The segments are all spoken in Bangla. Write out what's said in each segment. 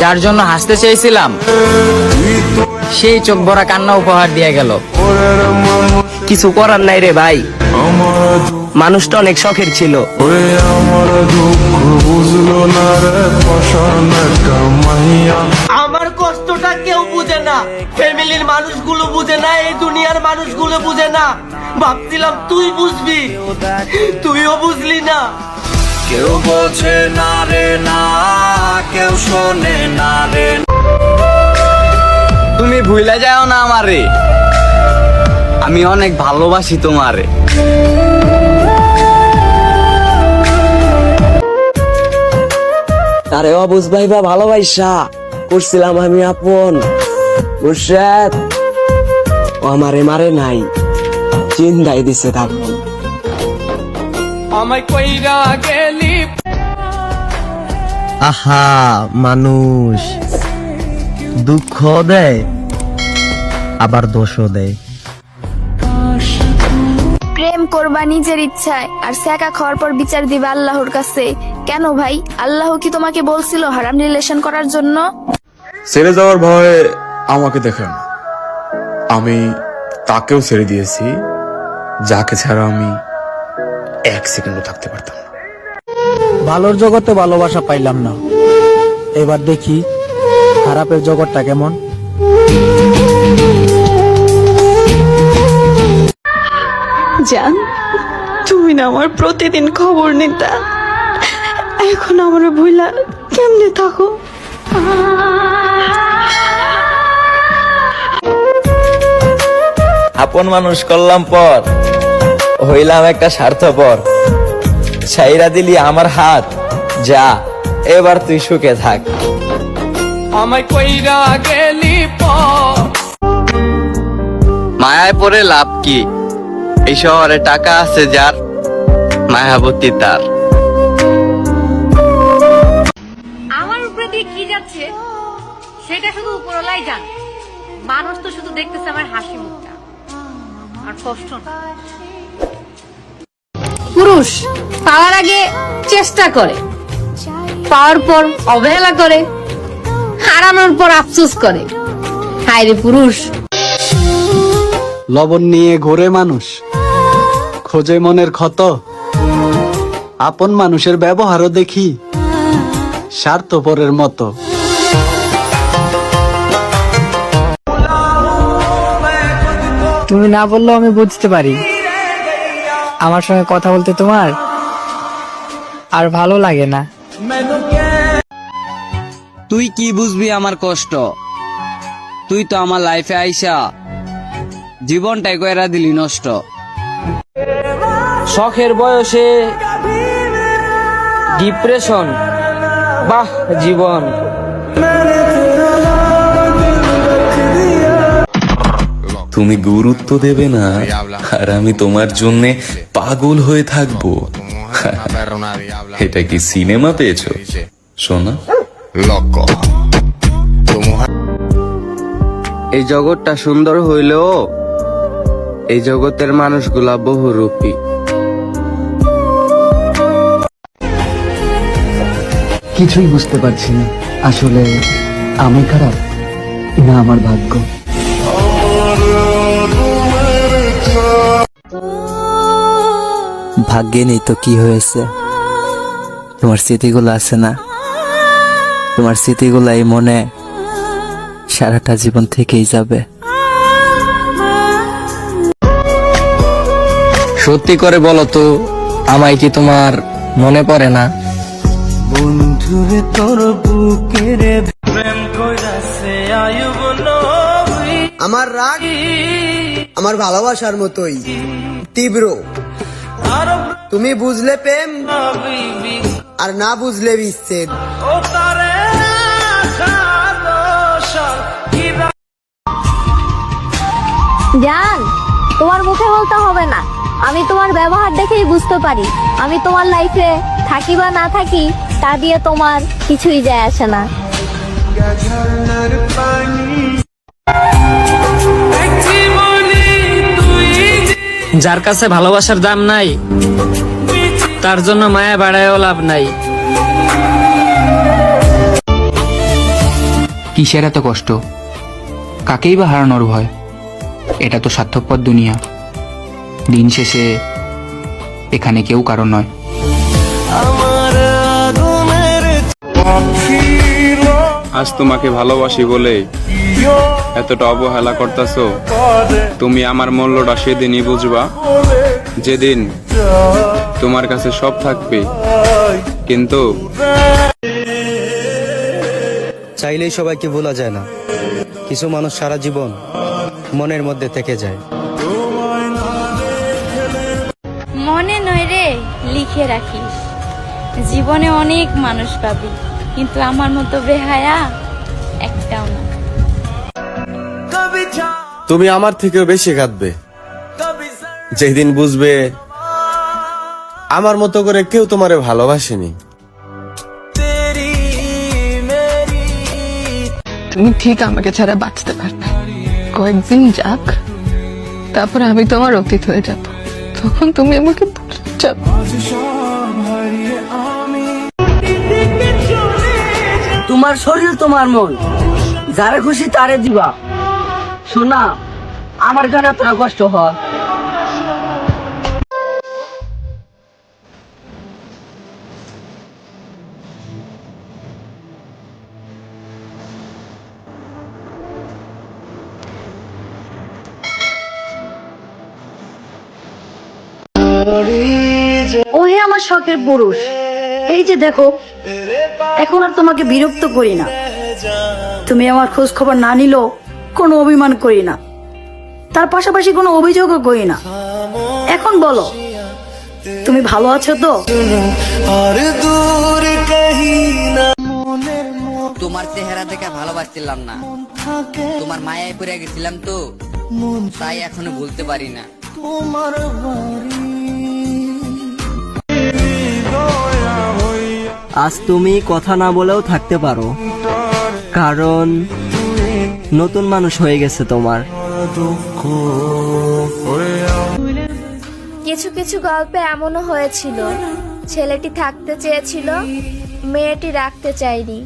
যার জন্য হাসতে চেয়েছিলাম, সেই চোখ ভরা কান্না উপহার দিয়ে গেল। কিছু করার নাই রে ভাই। মানুষটা অনেক শখের ছিল। আমার কষ্টটা কেউ বুঝে না। ফ্যামিলির মানুষগুলো বুঝে না, এই দুনিয়ার মানুষগুলো বুঝে না। ভাবছিলাম তুই বুঝবি, তুইও বুঝলি না। কেউ বোঝে না রে না কেউ শোনে না রে। তুমি ভুলে যাও না আমারে। আমি অনেক ভালোবাসি তোমারে। আরে অবুজ ভাই বা ভালোবাসা করছিলাম আমি আপন। মুর্শেদ। ও আমারে মারে নাই। চিন্তায় দিছে থাকব আমায় কইরা গেলি। আহা মানুষ। দুঃখ দেয় আবার দোষও দেয়। প্রেম করবা নিজের ইচ্ছায় আর সেকা খাওয়ার পর বিচার দিবে আল্লাহর কাছে। কেন ভাই? আল্লাহ কি তোমাকে বলছিল হারাম রিলেশন করার জন্য? ছেড়ে যাওয়ার ভয়ে আমাকে দেখেন আমি তাকেও ছেড়ে দিয়েছি যাকে ছাড়া আমি এক সেকেন্ডও থাকতে পারতাম না। ভালোর জগতে ভালোবাসা পাইলাম না। এবার দেখি খারাপের জগৎটা কেমন। জান তুমি না আমার প্রতিদিন খবর নিতা। এখন আমার ভুলা কেমনে থাকো? আপন মানুষ করলাম পর। হইলাম একটা স্বার্থপর। ছাইরা দিলি আমার হাত। যা এবার তুই সুখে থাক। আমায় কইরা গেলি মায়ায় পড়ে লাভ কি? এই শহরে টাকা আছে যার মায়াবতী তার। আমার উপরে দিয়ে কি যাচ্ছে সেটা শুধু উপরলাই জান। মানুষ তো শুধু দেখতেছে আমার হাসি মুখটা। আর কষ্ট না। পুরুষ পাওয়ার আগে চেষ্টা করে পাওয়ার পর অবহেলা করে হারানোর পর আফসোস করে। হায় রে পুরুষ। লবণ নিয়ে ঘোরে মানুষ খোঁজে মনের ক্ষত। আপন মানুষের ব্যবহারও দেখি স্বার্থপরের মতো। তুমি না বললেও আমি বুঝতে পারি। আমার সঙ্গে কথা বলতে তোমার আর ভালো লাগে না। তুই কি বুঝবি আমার কষ্ট? তুই তো আমার লাইফে আইসা জীবনটাই কয়রা দিলি নষ্ট। শখের বয়সে ডিপ্রেশন বাহ, জীবন। তুমি গুরুত্ব দেবে না আর আমি তোমার জন্য পাগল হয়ে থাকব। এটা কি সিনেমা পেয়েছ? শোনা এই জগৎটা সুন্দর হইলেও এই জগতের মানুষগুলা বহুরূপী। কিছুই বুঝতে পারছি না আসলে আমি খারাপ না আমার ভাগ্য। ভাগ্যে নেই তো কি হয়েছে? তোমার স্মৃতিগুলো আছে না? তোমার স্মৃতিগুলো এই মনে সারাটা জীবন থেকেই যাবে। সত্যি করে বলো তো আমায় কি তোমার মনে পড়ে না? আমার রাগ আমার ভালোবাসার মতোই তীব্র। তুমি বুঝলে প্রেম? আর না বুঝলে বিচ্ছেদ। জান তোমার মুখে বলতে হবে না। আমি তোমার ব্যবহার দেখেই বুঝতে পারি। আমি তোমার লাইফে থাকি বা না থাকি তা দিয়ে তোমার কিছুই যায় আসে না। যার কাছে ভালোবাসার দাম নাই তার জন্য মায়া বাড়ায়ও লাভ নাই। কিসের এত কষ্ট? কাকেই বা হারানোর ভয়? এটা তো স্বার্থপর দুনিয়া। দিন শেষে এখানে কেউ কারণ নয়। আজ তোমাকে ভালোবাসি বলে এতটা অবহেলা করতেছো। তুমি আমার মূল্যটা সেদিনই বুঝবা। যেদিন তোমার কাছে সব থাকবে। কিন্তু চাইলেই সবাইকে ভোলা যায় না। কিছু মানুষ সারা জীবন মনের মধ্যে থেকে যায়। মনে নয় রে লিখে রাখিস। জীবনে অনেক মানুষ পাবি। কিন্তু আমার মতো বেহায়া একটাও না। তুমি আমার থেকেও বেশি কাঁদবে। যেদিন বুঝবে আমার মতো করে কেউ তোমারে ভালোবাসেনি। তুমি ঠিক আমাকে ছাড়া বাঁচতে পারবে কয়েকদিন যাক তারপরে আমি তোমার অতীত হয়ে যাব। তখন তুমি আমাকে ভুলে যাবে। তোমার শরীর, তোমার মন। যারা খুশি তারে দিবা। শোনা আমার জন্য এতটা কষ্ট হয়। ওহে আমার শখের পুরুষ। এই যে দেখো এখন আর তোমাকে বিরক্ত করি না। তুমি আমার খোঁজ খবর না নিলেও কোনো অভিমান করি না। তার পাশাপাশি কোনো অভিযোগও করি না। এখন বলো তুমি ভালো আছো তো? তোমার চেহারা দেখে ভালোবাসছিলাম না। তোমার মায়ায় পড়ে গেছিলাম তো। তাই এখনও ভুলতে পারি না। আজ তুমি কথা না বলেও থাকতে পারো। কারণ নতুন মানুষ হয়ে গেছে তোমার। কিছু কিছু গল্পে এমনও হয়েছিল। ছেলেটি থাকতে চেয়েছিল মেয়েটি রাখতে চায়নি।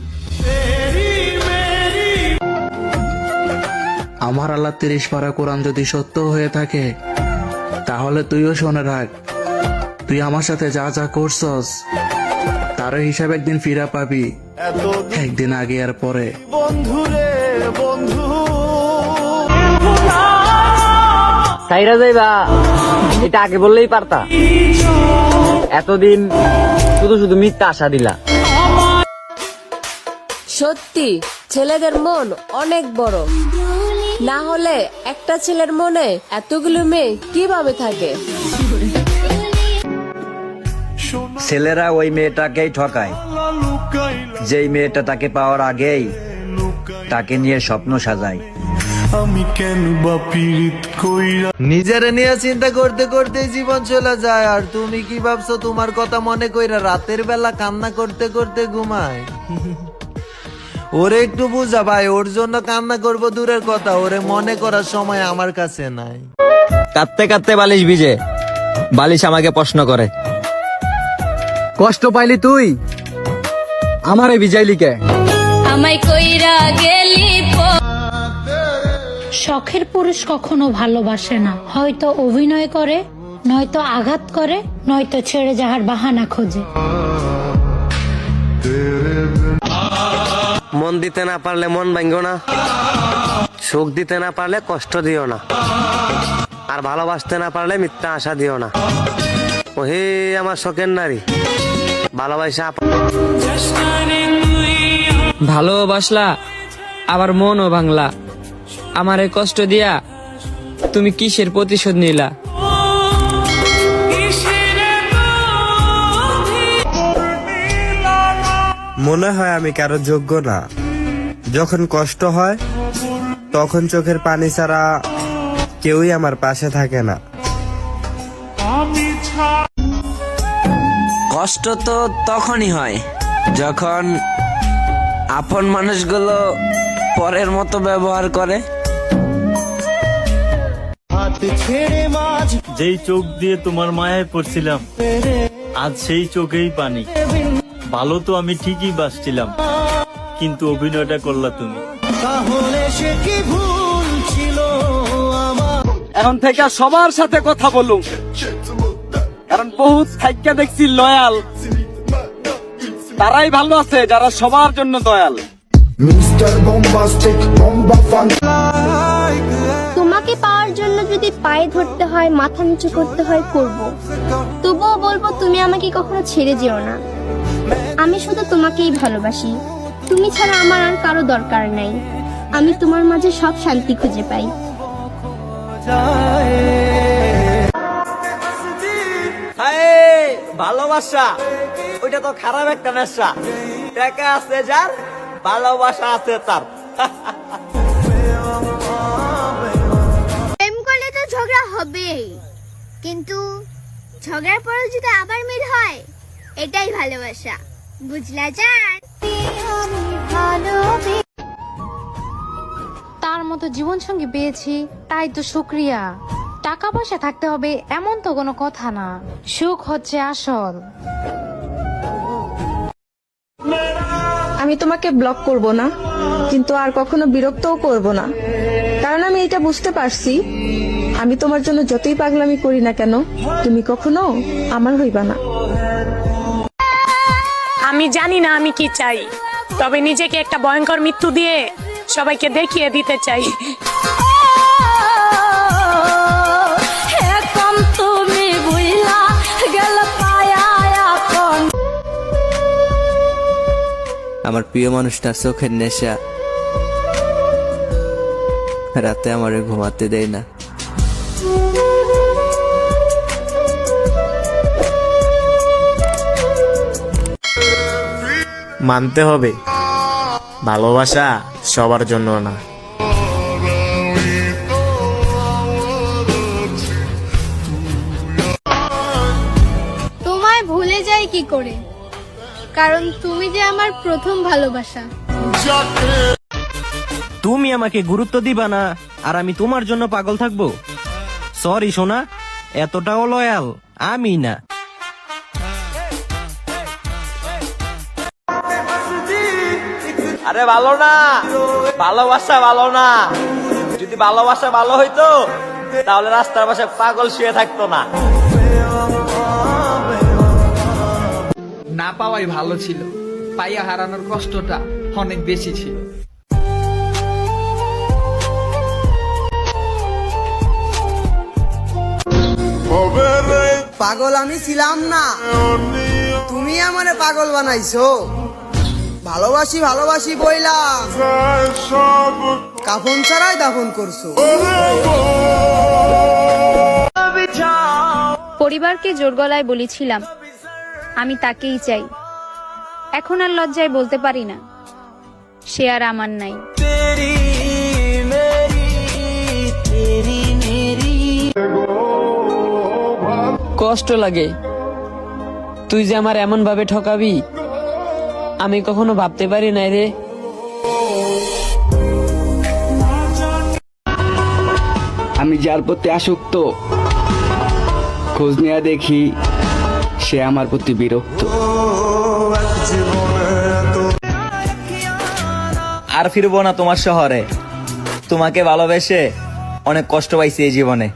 আমার আল্লাহ তিরিশ পারা কোরআন যদি সত্য হয়ে থাকে তাহলে তুইও শোনে রাখ। তুই আমার সাথে যা যা করছস তার হিসাব একদিন ফিরা পাবি। একদিন আগে আর পরে। সাইরা যাইবা এটা আগে বললেই পারতা। এতদিন শুধু শুধু মিথ্যা আশা দিলা। সত্যি ছেলেদের মন অনেক বড়। না হলে একটা ছেলের মনে এতগুলো মেয়ে কীভাবে থাকে? ছেলেরা ওই মেয়েটাকেই ঠকায়। যেই মেয়েটা তাকে পাওয়ার আগেই তাকে নিয়ে স্বপ্ন সাজায়। আমি কেন বা পীড়িত কইরা নিজেরে নিয়ে চিন্তা করতে করতে জীবন চলে যায় আর তুমি কি ভাবছ তোমার কথা মনে কইরা রাতের বেলা কান্না করতে করতে ঘুমায়? ওরে একটু বুঝা ভাই ওর জন্য কান্না করব দূরের কথা ওরে মনে করার সময় আমার কাছে নাই। কাঁদতে কাঁদতে বালিশ ভিজে বালিশ আমাকে প্রশ্ন করে। কষ্ট পাইলি তুই? আমারে বিজাইলি কে? আমায় কইরা গেলি শখের পুরুষ কখনো ভালোবাসে না। হয়তো অভিনয় করে নয়তো আঘাত করে নয়তো ছেড়ে যাহার বাহানা খোঁজে। মন দিতে না পারলে মন ভাঙ্গো না। সুখ দিতে না পারলে কষ্ট দিও না। আর ভালোবাসতে না পারলে মিথ্যা আশা দিও না। ও হে আমার শখের নারী। ভালোবাসা ভালোবাসলা আবার মনও ভাঙলা। আমারে কষ্ট দিয়া তুমি কিসের প্রতিশোধ নিলা? মনে হয় আমি কারও যোগ্য না। যখন কষ্ট হয় তখন চোখের পানি ছাড়া কেউই আমার পাশে থাকে না। কষ্ট তো তখনই হয় যখন আপন মানুষগুলো পরের মতো ব্যবহার করে। যেই চোখ দিয়ে তোমার মায়ায় পড়ছিলাম আজ সেই চোখেই পানি। ভালো তো আমি ঠিকই বাসছিলাম কিন্তু অভিনয়টা করলা তুমি। এখন থেকে সবার সাথে কথা বলুন। কারণ বহুত থাইকা দেখছি লয়াল। তারাই ভালো আছে যারা সবার জন্য দয়াল। তোমাকে পাওয়ার জন্য যদি পায়ে ধরতে হয় মাথা নিচু করতে হয় করব। তবুও বলব তুমি আমাকে কখনো ছেড়ে যেও না। আমি শুধু তোমাকেই ভালোবাসি। তুমি ছাড়া আমার আর কারও দরকার নাই। আমি তোমার মাঝে সব শান্তি খুঁজে পাই। ভালোবাসা ওইটা তো খারাপ একটা নেশা। টাকা আছে যার ভালোবাসা আছে তার। প্রেম করলে তো ঝগড়া হবেই। কিন্তু ঝগড়ার পরে যদি আবার মিল হয় এটাই ভালোবাসা। বুঝলা যান তার মতো জীবন সঙ্গী পেয়েছি তাই তো শুক্রিয়া। টাকা পয়সা থাকতে হবে এমন তো কোনো কথা না। সুখ হচ্ছে আসল। আমি তোমাকে ব্লক করব না কিন্তু আর কখনো বিরক্তও করব না। কারণ আমি এটা বুঝতে পারছি। আমি তোমার জন্য যতই পাগলামি করি না কেন তুমি কখনো আমার হইবা না। আমি জানি না আমি কি চাই তবে নিজেকে একটা ভয়ঙ্কর মৃত্যু দিয়ে সবাইকে দেখিয়ে দিতে চাই। আমার প্রিয় মানুষটার চোখের নেশা। রাতে আমারে ঘুমাতে দেয় না। মানতে হবে। ভালোবাসা সবার জন্য না। তোমায় ভুলে যাই কি করে? কারণ তুমি যে আমার প্রথম ভালোবাসা। তুমি আমাকে গুরুত্ব দিবা না আর আমি তোমার জন্য পাগল থাকব। সরি সোনা এতটাও লয়াল আমি না। আরে ভালো না ভালোবাসা ভালো না। যদি ভালোবাসা ভালো হইতো তাহলে রাস্তার পাশে পাগল শুয়ে থাকতো না। পাওয়াই ভালো ছিল। পাইয়া হারানোর কষ্টটা অনেক বেশি ছিল। পাগল আমি ছিলাম না। তুমি আমারে পাগল বানাইছো। ভালোবাসি ভালোবাসি বইলা কাফন ছাড়াই দাফন করছ। পরিবারকে জোর গলায় বলেছিলাম আমি তাকেই চাই। এখন আর লজ্জায় বলতে পারি না। সে আর আমার নাই। কষ্ট লাগে। তুই যে আমার এমন ভাবে ঠকাবি আমি কখনো ভাবতে পারি নাই রে। আমি যার প্রতি আসক্ত খোঁজ নেয়া দেখি। সে আমার প্রতি বিরক্ত। আর ফিরবো না তোমার শহরে। তোমাকে ভালোবেসে অনেক কষ্ট পাইছি এই জীবনে।